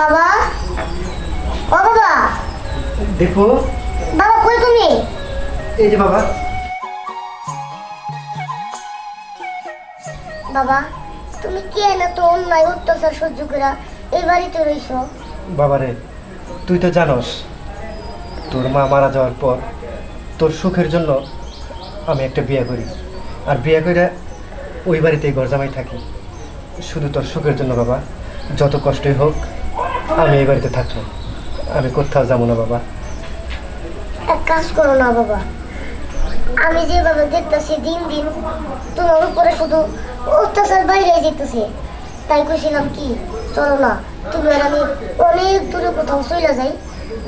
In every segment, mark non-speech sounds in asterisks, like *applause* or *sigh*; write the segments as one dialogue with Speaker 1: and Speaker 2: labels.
Speaker 1: বাবা? ও বাবা?
Speaker 2: দেখো।
Speaker 1: বাবা কই তুমি?
Speaker 2: এই যে বাবা।
Speaker 1: বাবা তুমি কে না তো অন্যায় অত্যাচার সহ্য করে এই বাড়িতে রইছো?
Speaker 2: বাবারে তুই তো জানোস তোর মা মারা যাওয়ার পর তোর সুখের জন্য আমি একটা বিয়ে করি। আর বিয়ে করে ওই বাড়িতেই ঘর জামাই থাকি। শুধু তোর সুখের জন্য বাবা যত কষ্টই হোক আমি এই বাড়িতে থাকব আমি কোথাও যাব না বাবা।
Speaker 1: এক কাজ করো না বাবা। আমি যেভাবে দেখতেছি দিন দিন তোমার উপরে শুধু অত্যাচার বাইরে যেতেছে। তাই কইছিলাম কি চলো না তুমি আর আমি অনেক দূরে কোথাও চলে যাই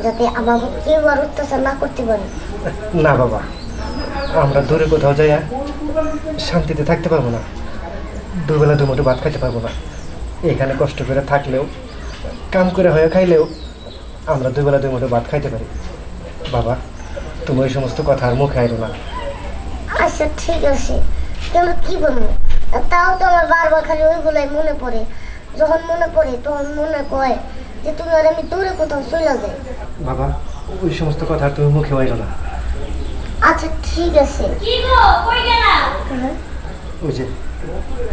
Speaker 1: যাতে আমাকে কেউ আর অত্যাচার না করতে পারে।
Speaker 2: না বাবা। আমরা দূরে কোথাও যাইয়া শান্তিতে থাকতে পারব না। দুবেলা দুমুঠো ভাত খাইতে পারব না। এখানে কষ্ট করে থাকলেও কাম করে হয়ে খাইলেও আমরা দুবেলা দুমুঠো ভাত খাইতে পারি। বাবা তুমি ওই সমস্ত কথা আর মুখে আইলো না।
Speaker 1: আচ্ছা ঠিক আছে। কিন্তু কি বলব? তাও তো আমার বারবার খালি ওইগুলাই মনে পড়ে। যখন মনে পড়ে তখন মনে কয় যে তুমি আর আমি দূরে কোথাও চলে যাই।
Speaker 2: বাবা ওই সমস্ত কথা আর তুমি মুখে আইলো না।
Speaker 1: আচ্ছা ঠিক আছে।
Speaker 3: কি গো কই গেলা?
Speaker 1: হ্যাঁ,
Speaker 2: ওই যে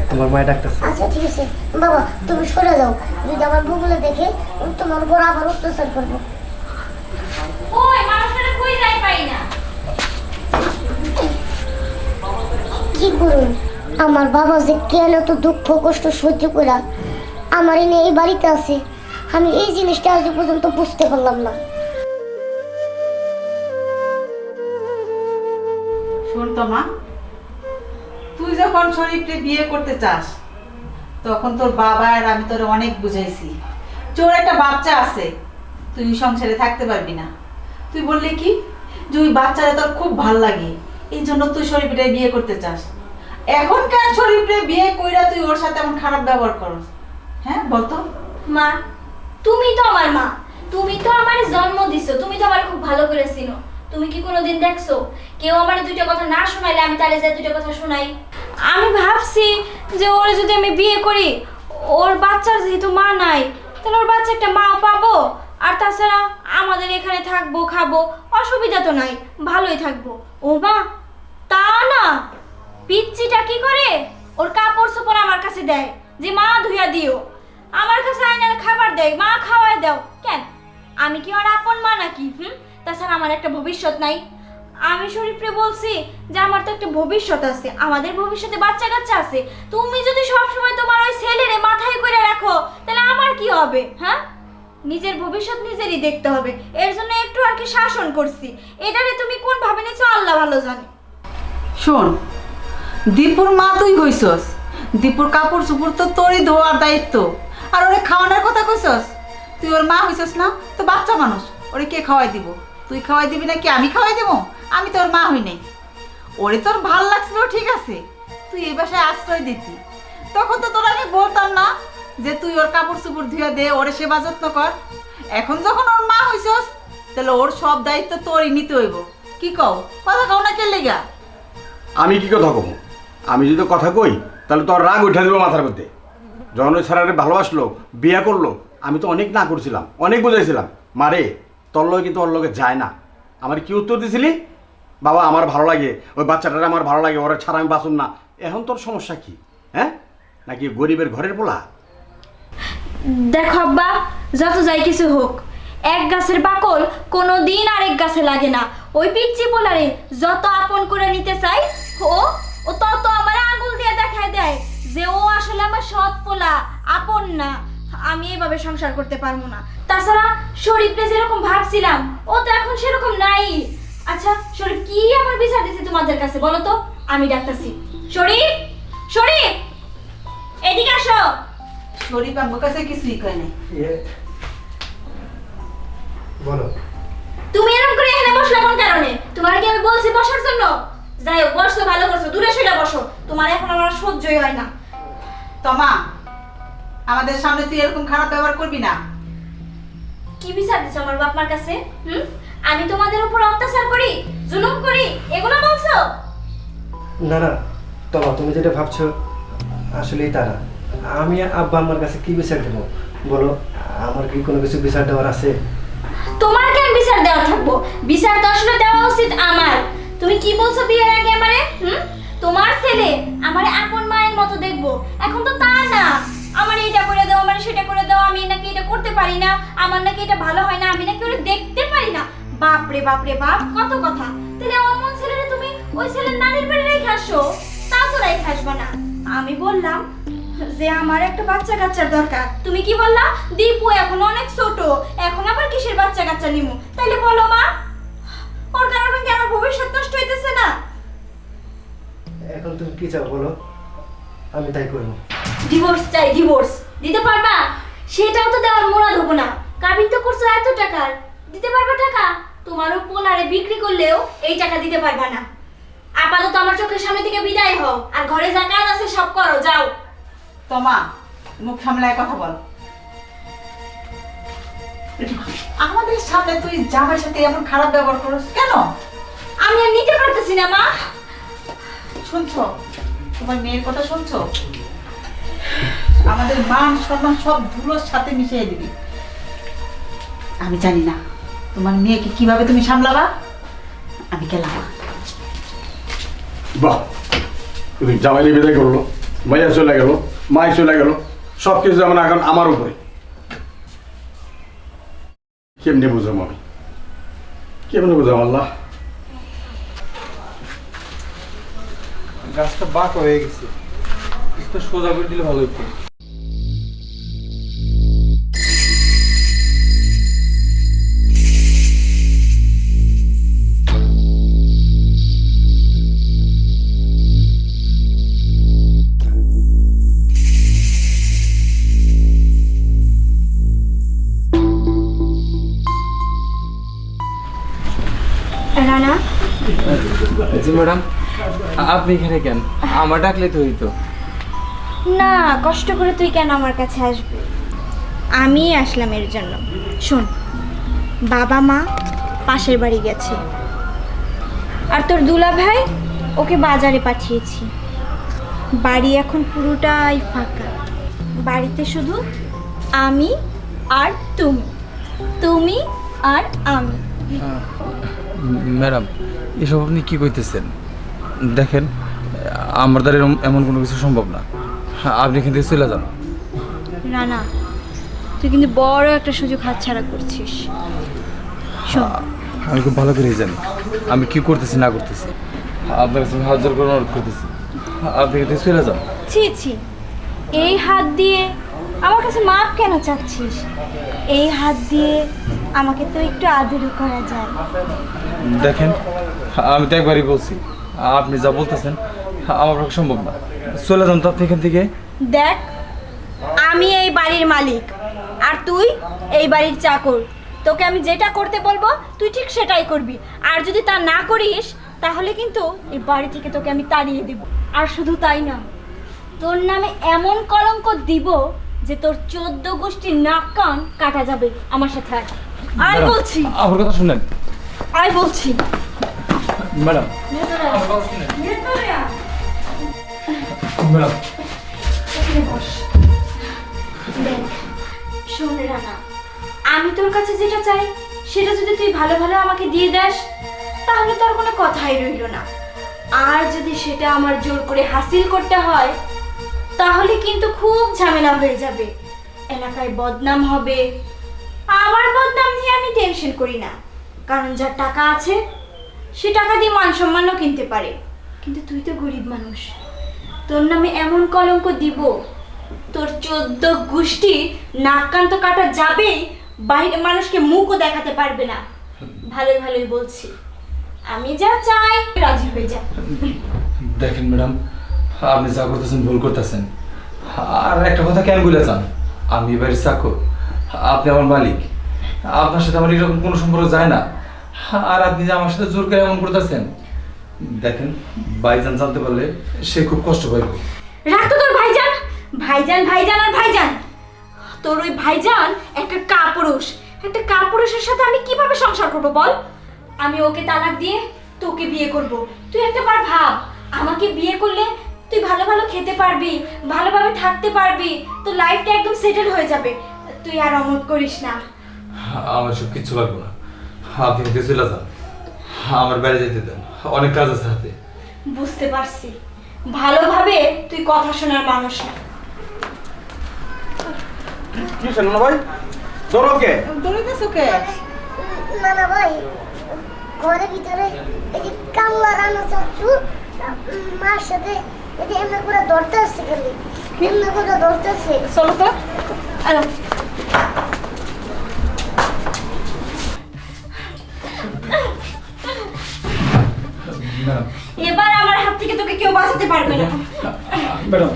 Speaker 2: তোমার মায়ের ডাকতেছে
Speaker 1: আচ্ছা ঠিক আছে। বাবা তুমি সরে যাও। যদি আমার ভূগোলে দেখে তোমার উপর আবার অত্যাচার করব।
Speaker 3: ওই মানুষটা কই যাই পাই না?
Speaker 1: কি করুন? আমার বাবা যে কেন তো দুঃখ কষ্ট সহ্য করে আমার এনে এই বাড়িতে আছে? আমি এই জিনিসটা আজ পর্যন্ত বুঝতে পারলাম না।
Speaker 4: শোন তো মা তুই যখন শরীফকে বিয়ে করতে চাস, তখন তোর বাবা আর আমি তোর অনেক বুঝাইছি। তোর একটা বাচ্চা আছে, তুই সংসারে থাকতে পারবি না। তুই বললি কি? যে ওই বাচ্চাটা তোর খুব ভালো লাগে, এই জন্য তুই শরীফরে বিয়ে করতে চাস। এখনকার শরীফরে বিয়ে কইরা তুই ওর সাথে এমন খারাপ ব্যবহার করস। হ্যাঁ বলতো।
Speaker 3: মা, তুমি তো আমার মা। তুমি তো আমার জন্ম দিছো, তুমি তো আমার খুব ভালো করে চিনো। তুমি কি কোনোদিন দেখছ? কেউ আমার দুটো কথা না শোনাইলে আমি তারে যে দুটো কথা শোনাই। আমি ভাবছি যে ওরে যদি আমি বিয়ে করি, ওর বাচ্চার যেহেতু মা নাই, তাহলে ওর বাচ্চা একটা মা পাবো? আর তাছাড়া আমাদের এখানে থাকব, খাব, অসুবিধা তো নাই, ভালোই থাকব। ও মা, তা না। পিচ্চিটা কি করে? ওর কাপড় চোপড় আমার কাছে দেয়, যে মা ধুইয়া দিও। আমার কাছে আয়নার খাবার দেয়, মা খাওয়ায় দাও। কেন? আমি কি ওর আপন মা নাকি, হুম? তাছাড়া আমার একটা ভবিষ্যৎ নাই। আমি শরীফরে বলছি যে আমার তো একটা ভবিষ্যৎ আছে, আমাদের ভবিষ্যতে বাচ্চা কাচ্চা আছে। তুমি যদি সবসময় তোমার ওই ছেলেরে মাথায় করে রাখো, তাহলে আমার কি হবে হ্যাঁ? নিজের ভবিষ্যৎ নিজেরই দেখতে হবে। এর জন্য একটু আর কি শাসন করছি। এটারে তুমি কোন ভাবে নিছো, আল্লাহ ভালো জানে।
Speaker 4: শোন, দীপুর মা তুই হইছস দীপুর কাপড় চুপড় তো তোরই ধোয়ার দায়িত্ব। আর ওরে খাওয়ানোর কথা কইছস? তুই ওর মা হইছস না, তো বাচ্চা মানুষ, ওরে কে খাওয়াই দিব? তুই খাওয়াই দিবি নাকি আমি খাওয়াই দেবো? আমি তোর মা হই নাই। ওরে তোর ভালো লাগছিল, ঠিক আছে। তুই এই বাসায় আশ্রয় দিতি। তখন তো তোর আমি বলতাম না যে তুই ওর কাপড় চুপড় ধুয়ে দে, ওরে সেবা যত্ন কর। এখন যখন ওর মা হইছস, তাহলে ওর সব দায়িত্ব তোরই নিতে হইব। কি কও? কথা কও না কে লেগা?
Speaker 5: আমি কি কথা কব আমি যদি কথা কই, তাহলে তোর রাগ উঠে দেবো মাথার মধ্যে। যখন ওই স্যারারে ভালোবাসলো, বিয়ে করল, আমি তো অনেক না করছিলাম, অনেক বুঝাইছিলাম। মারে তোর লগে কিন্তু ওর লগে যায় না। আমার কি উত্তর দিছিলি? বাবা, আমার ভালো লাগে। ওই বাচ্চাটারে আমার ভালো লাগে, ওরা ছাড়া আমি বাঁচুন না। এখন তোর সমস্যা কি? হ্যাঁ? নাকি গরিবের ঘরের পোলা?
Speaker 3: দেখো আব্বা, যত যাই কিছু হোক, এক গাছের বাকল কোনো দিন আরেক গাছে লাগে না। ওই পিচ্ছি পোলারে যত আপন করে নিতে চাই, ও ও তত আমার আঙুল দিয়ে দেখায় দেয় যে ও আসলে আমার সৎ পোলা, আপন না। আমি এভাবে সংসার করতে পারব না। তাছাড়া শরীফকে যেরকম ভাবছিলাম ও তো এখন সেরকম নাই। আচ্ছা শরীফ কি আমার বিচার দিছে তোমাদের কাছে বলো তো? আমি ডাকতেছি। শরীফ শরীফ! এদিকে আসো।
Speaker 4: শরীফ আমার কাছে কিছুই কয় নাই।
Speaker 2: বলো।
Speaker 3: তুমি এরকম করে এখানে বসলে কোন কারণে? তোমার কি আমি বলছি বসার জন্য? যাই হোক বসছো ভালো করছ। দূরে সরে বসো। তোমার এখন আমার সহ্যই হয় না।
Speaker 4: তমা আমাদের সামনে তুই এরকম খারাপ ব্যবহার করবি না।
Speaker 3: কি বিচার দিছো আমার বাপ মার কাছে হুম? আমি তোমাদের উপর অত্যাচার করি জুলুম করি এগুলো বলছো?
Speaker 2: না না তোমা তুমি যেটা ভাবছ আসলেই তারা আমি আব্বা আমার কাছে কি বিচার দেবো? বলো আমার কি কোনো কিছু বিচার দেওয়ার আছে?
Speaker 3: তোমার কেন বিচার দেওয়া থাকব? বিচার তো আসলে দেওয়া উচিত আমার। তুমি কি বলছো বিয়ের আগে আমারে হুম? তোমার ছেলে আমারে আপন মায়ের মতো দেখব এখন তো তা না। আমার এটা করে দাও, আমার সেটা করে দাও, আমি নাকি এটা করতে পারি না, আমার নাকি এটা ভালো হয় না, আমি নাকি ওটা দেখতে পারি না। বাপ রে, বাপ কত কথা। তাহলে অমন ছেলেরে তুমি ওই ছেলের নানির বাড়ি রেখে আসো, তা তো রেখে আসবা না। আমি বললাম যে আমার একটা বাচ্চা কাচ্চার দরকার। তুমি কি বললা? দীপু এখন অনেক ছোট, এখন আবার কিসের বাচ্চা কাচ্চা নিমু? তাইলে বলো মা, ওর কারণে কি আমার ভবিষ্যৎ নষ্ট হইতেছে না?
Speaker 2: এখন তুমি কি চাও বলো? আমি তাই করব।
Speaker 3: ডিভোর্স চাই ডিভোর্স দিতে পারবা? সেটাও তো দেওয়ার মোড়া দেবো না। কাবিন তো করছ এত টাকার দিতে পারবা টাকা? তোমারও পোলারে বিক্রি করলেও এই টাকা দিতে পারবা না। আপাতত আমার চোখের সামনে থেকে বিদায় হও। আর ঘরে যা কাজ আছে সব করো যাও।
Speaker 4: তোমা মুখ সামলায় কথা বল। আমাদের সামনে তুই জামার সাথে এমন খারাপ ব্যবহার করিস কেন?
Speaker 3: আমি আর নিতে পারতেছি না মা।
Speaker 4: শুনছো? তোমার মেয়ের কথা শুনছো? আমাদের মান সম্মান সব ধুলোর সাথে মিশিয়ে দিবি। আমি জানি না তোমার মেয়েকে কীভাবে তুমি সামলাবা? আমি গেলাম।
Speaker 5: বাহ তুমি জামাইলি বিদায় করল মাইয়া চলে গেল মাই চলে গেল সব কিছু যেমন এখন আমার উপরে। কেমনি বুঝাম আমি? কেমনি বুঝাম আল্লাহ?
Speaker 6: গাছটা বাঁক হয়ে গেছে। একটু সোজা করে দিলে ভালো হতো জি ম্যাডাম। আপনি এখানে কেন? আমার ডাকলে তো হইতো।
Speaker 3: না, কষ্ট করে তুই কেন আমার কাছে আসবি? আমি আসলাম এর জন্য। শোন, বাবা মা পাশের বাড়ি গেছে। আর তোর দুলা ভাই, ওকে বাজারে পাঠিয়েছি। বাড়ি এখন পুরোটাই ফাঁকা। বাড়িতে শুধু আমি আর তুমি। তুমি আর আমি।
Speaker 6: ম্যাডাম, এসব আপনি কি কইতেছেন? দেখেন, আমার দ্বারা এমন কোনো কিছু সম্ভব না। আপনি কিন্তু চলে যান।
Speaker 3: রানা তুই কিন্তু বড় একটা সুযোগ হাতছাড়া করছিস। শোন।
Speaker 6: আমি খুব ভালো করেই জানি। আমি কি করতেছি না করতেছি। আপনার কাছে আমি হাজার করে অনুরোধ করতেছি। আপনি কিন্তু চলে যান।
Speaker 3: ছি ছি। এই হাত দিয়ে আমার কাছে মাপ কেন চাচ্ছিস? এই হাত দিয়ে আমাকে তো একটু আদরও করা যায়।
Speaker 6: দেখেন আমি তো একবারই বলছি। আপনি যা বলতেছেন আমার পক্ষে সম্ভব না। চলে যান তো আপনি এখান থেকে।
Speaker 3: দেখ আমি এই বাড়ির মালিক আর তুই এই বাড়ির চাকর। তোকে আমি যেটা করতে বলব তুই ঠিক সেটাই করবি। আর যদি তা না করিস তাহলে কিন্তু এই বাড়ি থেকে তোকে আমি তাড়িয়ে দেব। আর শুধু তাই না তোর নামে এমন কলঙ্ক দিব যে তোর চোদ্দ গোষ্ঠীর নাক কান কাটা যাবে আমার সাথে আয়। আয় বলছি।
Speaker 6: আমার কথা শুনেন।
Speaker 3: আয় বলছি।
Speaker 6: ম্যাডাম।
Speaker 3: ভেতরে আয়। ভেতরে আয়।
Speaker 6: ম্যাডাম
Speaker 3: শোন আমি তোর কাছে যেটা চাই, সেটা যদি তুই ভালো ভালো আমাকে দিয়ে দেস, তাহলে তোর কোনো কথাই রইল না। আর যদি সেটা আমার জোর করে হাসিল করতে হয়, তাহলে কিন্তু খুব ঝামেলা হয়ে যাবে। এলাকায় বদনাম হবে। আমার বদনাম নিয়ে আমি টেনশন করি না। কারণ যার টাকা আছে, সে টাকা দিয়ে মান সম্মানও কিনতে পারে। কিন্তু তুই তো গরিব মানুষ। তোর নামে এমন কলঙ্ক দিব। তোর চোদ্দ গোষ্ঠী নাক কান তো কাটা যাবেই বাইরে মানুষকে মুখও দেখাতে পারবে না। ভালোই ভালোই বলছি। আমি যা চাই, রাজি হয়ে যা।
Speaker 6: দেখেন ম্যাডাম, আপনি যা করতেছেন ভুল করতেছেন। আর একটা কথা কেন বলে চান আমি এবারে চাকর, আপনি আমার মালিক। আপনার সাথে আমার এরকম কোনো সম্পর্ক যায় না। আর আপনি যে আমার সাথে জোর করে এমন করতেছেন দেখেন বাইজান জানতে পারলে সে খুব কষ্ট পাইব।
Speaker 3: রাখ তো তোর ভাইজান। ভাইজান ভাইজান আর ভাইজান। তোর ওই ভাইজান একটা কাপুরুষ। একটা কাপুরুষের সাথে আমি কীভাবে সংসার করব বল? আমি ওকে তালাক দিয়ে তোকে বিয়ে করব। তুই একটা বার ভাব আমাকে বিয়ে করলে তুই ভালো ভালো খেতে পারবি ভালোভাবে থাকতে পারবি তোর লাইফটা একদম সেটেল হয়ে যাবে। তুই আর অমত করিস না।
Speaker 6: আমার সব কিচ্ছু লাগবে না। আপনি চলে যান। আমার বাইরে যেতে দেন অনেক কাজ আছে হাতে।
Speaker 3: বুঝতে পারছি। ভালোভাবে তুই কথা শোনার মানুষ না।
Speaker 5: কি শোনো না ভাই? ধরো কে
Speaker 4: দৌড়িতেছো কে?
Speaker 1: না না ভাই ঘরের ভিতরে এই যে কামলা রান্না চাচ্ছু মার সাথে এই যে এমনি করে ধরতে আসছে খালি। এমনি করে ধরতে আসছে।
Speaker 4: চলো তো।
Speaker 3: এবার আমার হাত থেকে তোকে কেউ বাঁচাতে পারবে না।
Speaker 6: ম্যাডাম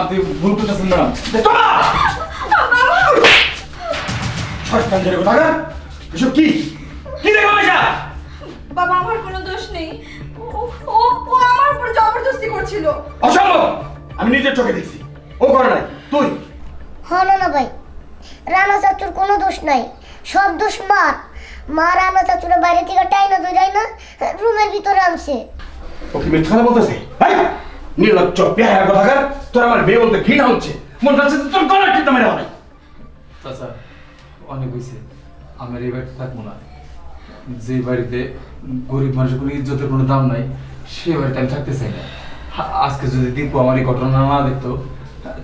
Speaker 6: আপনি ভুল করতেছেন ম্যাডাম।
Speaker 5: এসব কি? কি দেখো এটা
Speaker 3: বাবা আমার কোনো দোষ নেই। ও ও আমার উপর জবরদস্তি করছিল।
Speaker 5: অসম্ভব! আমি নিজের চোখে দেখছি। ও করে নাই। তুই?
Speaker 1: হ না না ভাই। রানা চাচুর কোনো দোষ নাই। সব দোষ মার। মা রানা চাচুরা বাইরে থেকে টাইনা ধরাই না রুমের ভিতরে আনছে।
Speaker 5: ও কি মিথ্যা কথা বলতেছে? ভাই নির্লজ্জ কোথাকার তোর আমার বিয়ে বলতে ঘৃণা হচ্ছে। মনে হচ্ছে তোর টিপটা মেরে বানাই
Speaker 6: চাচা অনেক হয়েছে। আমার এই বাড়িতে থাকব না। যে বাড়িতে গরিব মানুষের কোনো ইজ্জতের কোনো দাম নাই সে বাড়িতে আমি থাকতে চাই না। হা- আজকে যদি দীপু আমার এই ঘটনা না দেখতো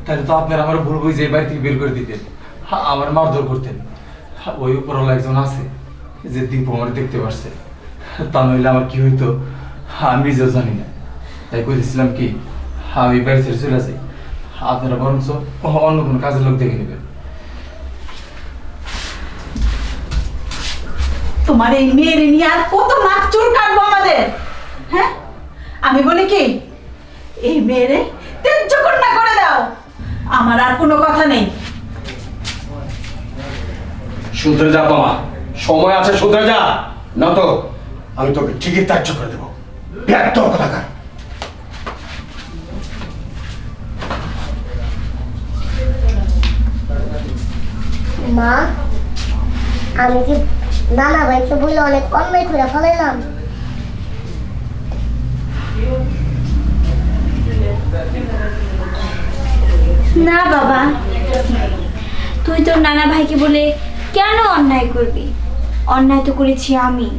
Speaker 6: তাহলে তো আপনার আমার ভুল বুঝে এই বাড়ি থেকে বের করে দিতেন। হা- আমার মারধর করতেন। ওই উপরওয়ালা একজন আছে। যে দীপু আমার দেখতে পারছে। তা নইলে আমার কি হইতো? আমি নিজেও জানি না। তাই কইতেছিলাম কি আমি বাড়ি ছেড়ে চলে যাই। আপনারা বরঞ্চ অন্য কোনো কাজের লোক দেখে নেবেন।
Speaker 4: তোমার এই মেয়ের নিয়ে আর কত নাক চুল কাটবো আমাদের? হ্যাঁ? আমি বলি কি এই মেয়েরে ত্যায্য কন্যা করে দাও। আমার আর কোনো কথা নেই।
Speaker 5: শুধরে যা বাবা সময় আছে শুধরে যা। না তো। আমি তোকে ঠিকই ত্যায্য করে দেবো। ব্যর্থ কোথাকার?
Speaker 1: মা আমি কি নানা ভাইকে বলে অনেক অন্যায় করে ফেলাইলাম।
Speaker 3: না বাবা তুই তোর নানা ভাইকে বলে কেন অন্যায় করবি? অন্যায় তো করেছি আমি।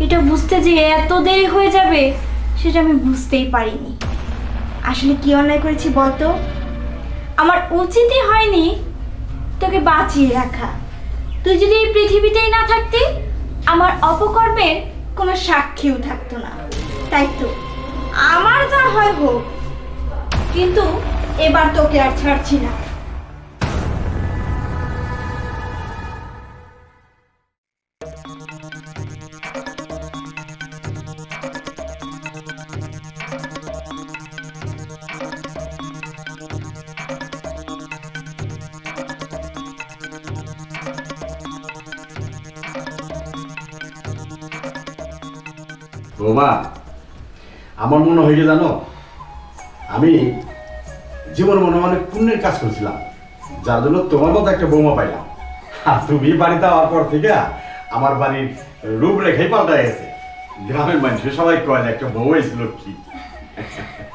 Speaker 3: এটা বুঝতে যে এত দেরি হয়ে যাবে, সেটা আমি বুঝতেই পারিনি। আসলে কি অন্যায় করেছি বলতো? আমার উচিতই হয়নি তোকে বাঁচিয়ে রাখা। তুই যদি এই পৃথিবীতেই না থাকতি, আমার অপকর্মের কোনো সাক্ষীও থাকতো না। তাই তো, আমার যা হয় হোক। কিন্তু এবার তোকে আর ছাড়ছি না।
Speaker 5: বৌমা আমার মনে হয়ে জানো আমি জীবন মনে অনেক পুণ্যের কাজ করেছিলাম যার জন্য তোমার মতো একটা বৌমা পাইলাম। আর তুমি বাড়িতে আওয়ার পর থেকে আমার বাড়ির রূপরেখাই পাল্টা গেছে। গ্রামের মানুষ সবাই কয় একটা বউ হয়েছিল কি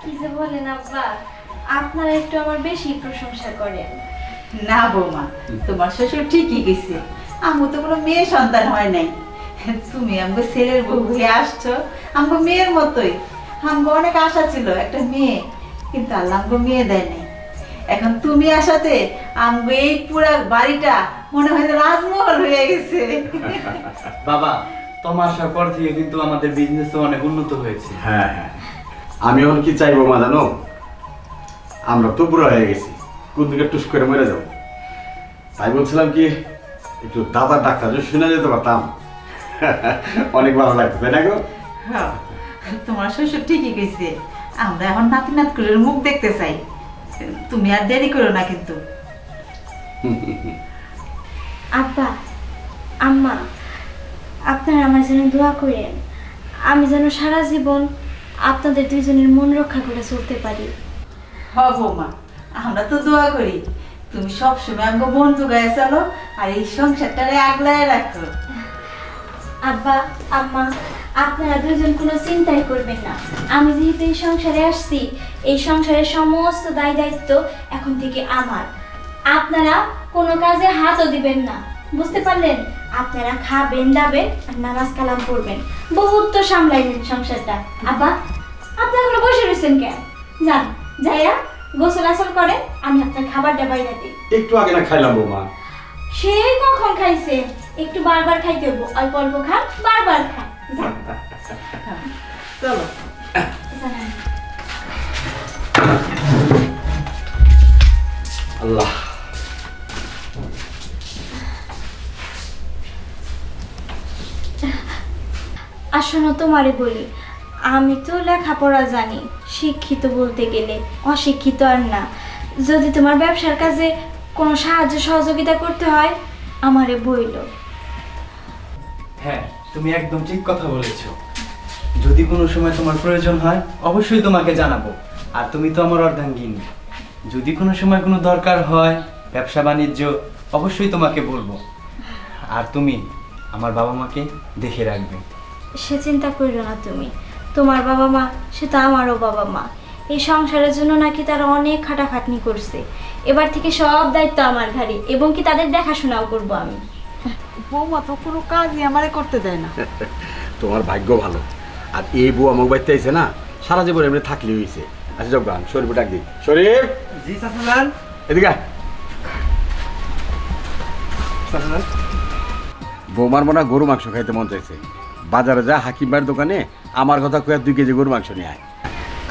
Speaker 3: কি যে বলেন আব্বা আপনারা একটু আমার বেশি প্রশংসা করেন।
Speaker 4: না বৌমা তোমার শ্বশুর ঠিকই গেছে। আমার তো কোনো মেয়ে সন্তান হয় নাই। তুমি আমাকে ছেলের বউ হয়ে আসছো আমাকে মেয়ের মতোই। আমাকে অনেক আশা ছিল একটা মেয়ে কিন্তু আল্লাহ আমাকে মেয়ে দেয় নাই এখন তুমি আসাতে আমাকে এই পুরা বাড়িটা মনে হয় রাজমহল হয়ে গেছে।
Speaker 7: বাবা তোমার আসার পর থেকে কিন্তু আমাদের বিজনেস অনেক উন্নত হয়েছে।
Speaker 5: হ্যাঁ হ্যাঁ। আমি এখন কি চাইব মা জানো? আমরা তো বুড়ো হয়ে গেছি কোন দিকে টুস করে মরে যাব? তাই বলছিলাম কি একটু দাদা ডাক্তার শুনে যেতে পারতাম। অনেক ভালো লাগতো তাই না গো?
Speaker 4: হ্যাঁ, তোমার শ্বশুর ঠিকই গেছে আমরা এখন নাতি নাত করে মুখ দেখতে চাই তুমি আর দেরি করো না কিন্তু।
Speaker 3: আব্বা আম্মা আপনারা আমার জন্য দোয়া করেন আমি যেন সারা জীবন আপনাদের দুইজনের মন রক্ষা করে চলতে পারি।
Speaker 4: হব মা আমরা তো দোয়া করি তুমি সবসময় আমাকে মন জোগায় চলো আর এই সংসারটারে আগলায় রাখো।
Speaker 3: আব্বা আম্মা আপনারা দুজন কোনো চিন্তাই করবেন না। আমি যেহেতু এই সংসারে আসছি এই সংসারের সমস্ত দায় দায়িত্ব এখন থেকে আমার। আপনারা কোনো কাজে হাতও দিবেন না। বুঝতে পারলেন? আপনারা খাবেন দাবেন আর নামাজ কালাম পড়বেন। বহুত তো সামলাইবেন সংসারটা। আব্বা আপনি এখনও বসে রয়েছেন কেন? যান যাইয়া গোসল আসল করেন আমি আপনার খাবারটা বাইরে দিই।
Speaker 5: একটু আগে না খাইলাম বৌমা।
Speaker 3: সে কখন খাইছে? একটু বারবার খাই হব অল্প অল্প খান বারবার যান
Speaker 4: চলো।
Speaker 5: আল্লাহ।
Speaker 3: আর শোনো তোমারে বলি আমি তো লেখাপড়া জানি শিক্ষিত বলতে গেলে অশিক্ষিত আর না। যদি তোমার ব্যবসার কাজে কোনো সাহায্য সহযোগিতা করতে হয় আমারে বইল।
Speaker 7: হ্যাঁ তুমি একদম ঠিক কথা বলেছ। যদি কোনো সময় তোমার প্রয়োজন হয়, অবশ্যই তোমাকে জানাব। আর তুমি তো আমার অর্ধাঙ্গিনী। যদি কোনো সময় কোনো দরকার হয়, ব্যবসা বাণিজ্য, অবশ্যই তোমাকে বলব। আর তুমি আমার বাবা মাকে দেখে রাখবে।
Speaker 3: সে চিন্তা করিও না তুমি। তোমার বাবা মা, সে তো আমারও বাবা মা। এই সংসারের জন্য নাকি তারা অনেক খাটাখাটনি করছে। এবার থেকে সব দায়িত্ব আমার ঘাড়ে, এবং কি তাদের দেখাশোনাও করব আমি?
Speaker 4: বৌমা তো কোনো কাজই আমারে করতে দেয় না। *laughs*
Speaker 5: তোমার ভাগ্য ভালো। আর এই বউ আমার বাড়িতে আইছে না সারা জীবন এমনি থাকলে হয়েছে আচ্ছা শরীফ ডাক দিই শরীফ!
Speaker 7: জি চাচালাল
Speaker 5: এদিকে। বৌমার মনে হয় গরু মাংস খাইতে মন চাইছে। বাজারে যা হাকিম ভাইয়ের দোকানে আমার কথা কয়ে দুই কেজি গরু মাংস নিয়ে আয়।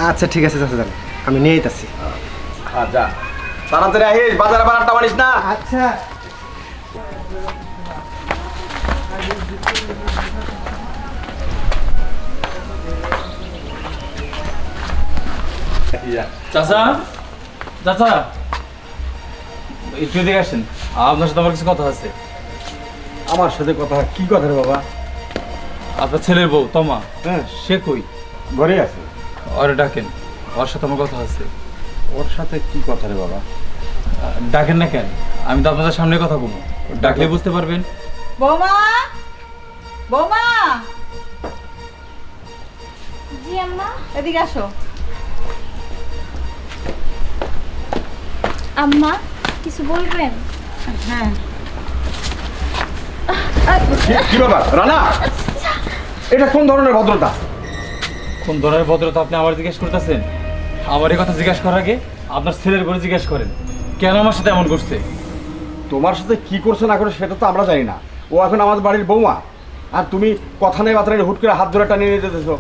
Speaker 2: আচ্ছা ঠিক আছে চাচা আমি নিয়ে যাচ্ছি
Speaker 5: হ্যাঁ যা। তাড়াতাড়ি আহিস বাজারে বাজারটা মানিস না।
Speaker 2: আচ্ছা।
Speaker 6: চাচা? চাচা? একটু দিকে আসেন। আপনার সাথে আমার কিছু কথা আছে।
Speaker 5: আমার সাথে কথা? কি কথা রে বাবা?
Speaker 6: আপনার ছেলের বউ তমা।
Speaker 5: হ্যাঁ।
Speaker 6: সে কই?
Speaker 5: ঘরে আছে।
Speaker 6: ওরে ডাকেন। ওর সাথে আমার কথা আছে।
Speaker 5: ওর সাথে কি কথা রে বাবা?
Speaker 6: ডাকেন না কেন? আমি তো আপনাদের সামনে কথা বলব। ডাকলে বুঝতে পারবেন।
Speaker 4: বৌমা? বৌমা?
Speaker 3: জি আম্মা।
Speaker 4: এদিকে আসো।
Speaker 3: আম্মা কিছু বলবেন?
Speaker 4: হ্যাঁ।
Speaker 5: কি- কি ব্যাপার? রানা এটা কোন ধরনের ভদ্রতা?
Speaker 6: কোন ধরনের ভদ্রতা আপনি আমার জিজ্ঞেস করতেছেন? আমার এই কথা জিজ্ঞেস করার আগে আপনার ছেলের করে জিজ্ঞেস করেন। কেন আমার সাথে এমন করছে?
Speaker 5: তোমার সাথে কি করছে না করে সেটা তো আমরা জানি না। ও এখন আমাদের বাড়ির বৌমা। আর তুমি কথা নেই নেই হুট করে হাত ধরে টানিয়ে নিয়ে যেতেছো।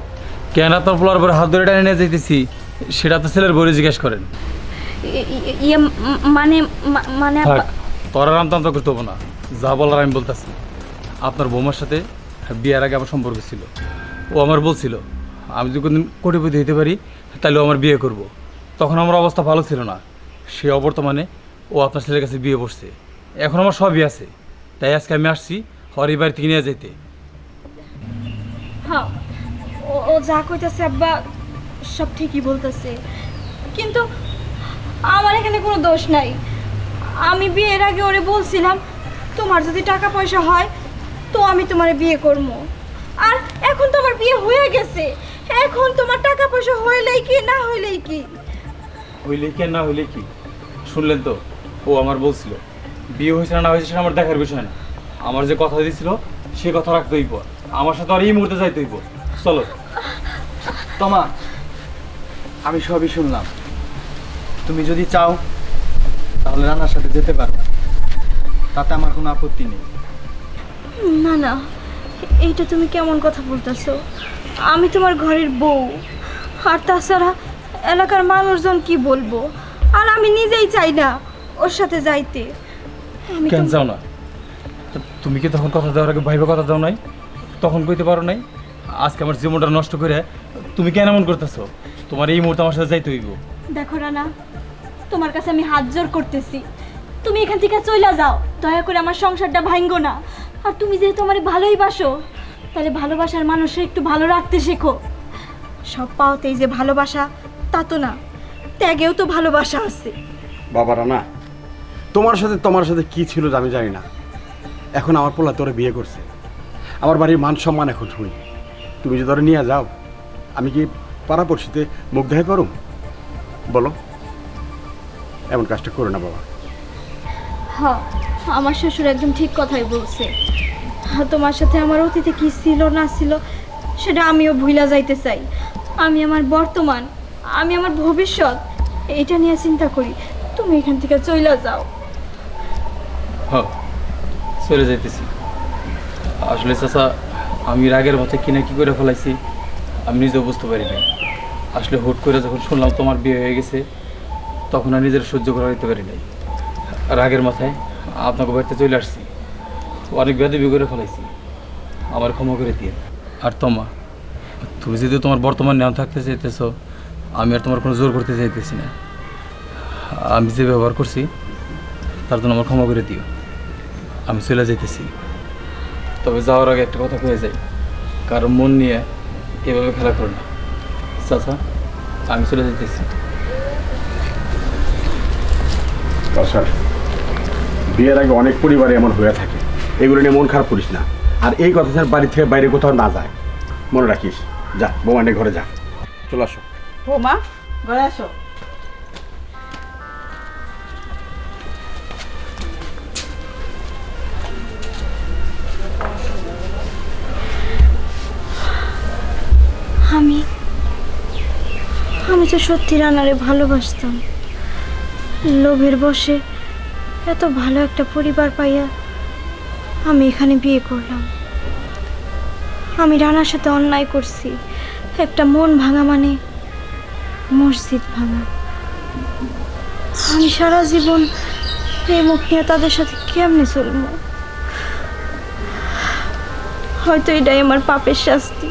Speaker 6: কেন আপনার পোলার পরে হাত ধরে টানে নিয়ে যেতেছি? সেটা তো ছেলের বলে জিজ্ঞেস করেন।
Speaker 3: ইয়ে মানে মানে
Speaker 6: তোর আর করতে হব না। যা বলার আমি বলতেছি। আপনার বৌমার সাথে বিয়ের আগে আমার সম্পর্ক ছিল। ও আমার বলছিল আমি যদি কোনদিন কোটিপতি হইতে পারি তাহলে আমার বিয়ে করব। তখন আমার অবস্থা ভালো ছিল না। সে অবর্তমানে ও আপনার ছেলের কাছে বিয়ে বসছে। এখন আমার সবই আছে। তাই আজকে আমি আসছি হরি বাড়ি থেকে নিয়ে যেতে
Speaker 3: হ্যাঁ ও যা কইতাছে আব্বা সব ঠিকই বলতেছে। কিন্তু আমার এখানে কোনো দোষ নাই। আমি বিয়ের আগে ওরে বলছিলাম, তোমার যদি টাকা পয়সা হয়, তো আমি তোমার বিয়ে করব। আর এখন তো আমার বিয়ে হয়ে গেছে। এখন তোমার টাকা পয়সা হইলেই কি, না হইলেই কি?
Speaker 6: হইলে কি না হইলে কি? শুনলেন তো, ও আমার বলছিল, বিয়ে হয়েছে না হয়েছে সেটা আমার দেখার বিষয় না। আমার যে কথা দিয়েছিল সে কথা রাখতে হইব। আমার সাথে আর এই মুহূর্তে যাইতে হইব। চলো।
Speaker 7: তোমা, আমি সবই শুনলাম। তুমি যদি চাও তাহলে রান্নার সাথে যেতে পারো। তাতে আমার কোনো আপত্তি নেই।
Speaker 3: না না এইটা তুমি কেমন কথা বলতেছো? আমি তোমার ঘরের বউ। আর তাছাড়া এলাকার মানুষজন কি বলব? আর আমি নিজেই চাই না ওর সাথে যাইতে। আমি
Speaker 6: কেন যাও না? তা তুমি কি তখন কথা দেওয়ার আগে ভাইবে কথা দাও নাই? তখন কইতে পারো নাই? আজকে আমার জীবনটা নষ্ট করে তুমি কেন এমন করতেছো? তোমার এই মুহূর্তে আমার সাথে যাইতে হইব।
Speaker 3: দেখো রানা তোমার কাছে আমি হাত জোর করতেছি। তুমি এখান থেকে চলে যাও, দয়া করে আমার সংসারটা ভাঙ্গো না। আর তুমি যেহেতু আমার ভালোই বাসো, তাহলে ভালোবাসার মানুষের একটু ভালো রাখতে শেখো। সব পাওতেই যে ভালোবাসা, তা তো না, ত্যাগেও তো ভালোবাসা আছে।
Speaker 5: বাবা রানা, তোমার সাথে তোমার সাথে কি ছিল আমি জানি না। এখন আমার পোলা তোরে বিয়ে করছে। আমার বাড়ির মান সম্মান এখন শুনি। তুমি যদি ধরে নিয়ে যাও, আমি কি পাড়াপড়শিতে মুখ দেখাতে পারো বলো। এমন কাজটা করো না বাবা।
Speaker 3: হ্যাঁ আমার শ্বশুর একদম ঠিক কথাই বলছে। হ্যাঁ, তোমার সাথে আমার অতীতে কি ছিল না ছিল সেটা আমিও ভুলা যাইতে চাই। আমি আমার বর্তমান আমি আমার ভবিষ্যৎ এটা নিয়ে চিন্তা করি। তুমি এখান থেকে চলে যাও।
Speaker 6: হ চলে যাইতেছি। আসলে চাচা আমি রাগের মাথায় কিনা কি করে ফেলাইছি আমি নিজেও বুঝতে পারি নাই। আসলে হুট করে যখন শুনলাম তোমার বিয়ে হয়ে গেছে তখন আর নিজের সহ্য করা হইতে পারি নাই। রাগের মাথায় আপনাকে বাড়িতে চলে আসছি। অনেক বেদবি করে ফেলাইছি। আমার ক্ষমা করে দিয়ে। আর তোমা তুমি যদি তোমার বর্তমান নাম থাকতে চাইতেছ আমি আর তোমার কোনো জোর করতে চাইতেছি না। আমি যে ব্যবহার করছি তার জন্য আমার ক্ষমা করে দিও। আমি চলে যেতেছি তবে যাওয়ার আগে একটা কথা কয়ে যাই। কারণ মন নিয়ে এভাবে খেলা করো না। চাচা আমি চলে যেতেছি
Speaker 5: স্যার। বিয়ের আগে অনেক পরিবারে এমন হয়ে থাকে। এগুলো নিয়ে মন খারাপ করিস না। আর এই কথা স্যার বাড়ি থেকে বাইরে কোথাও না যায়। মনে রাখিস। যা বোমানে ঘরে যা। চলে আসো।
Speaker 4: বৌমা ঘরে আসো।
Speaker 3: আমি আমি তো সত্যি রানারে ভালোবাসতাম। লোভের বসে এত ভালো একটা পরিবার পাইয়া আমি এখানে বিয়ে করলাম। আমি রানার সাথে অন্যায় করছি। একটা মন ভাঙা মানে মসজিদ ভাঙা। আমি সারা জীবন এই মুখ নিয়ে তাদের সাথে কেমনে চলবো? হয়তো এটাই আমার পাপের শাস্তি।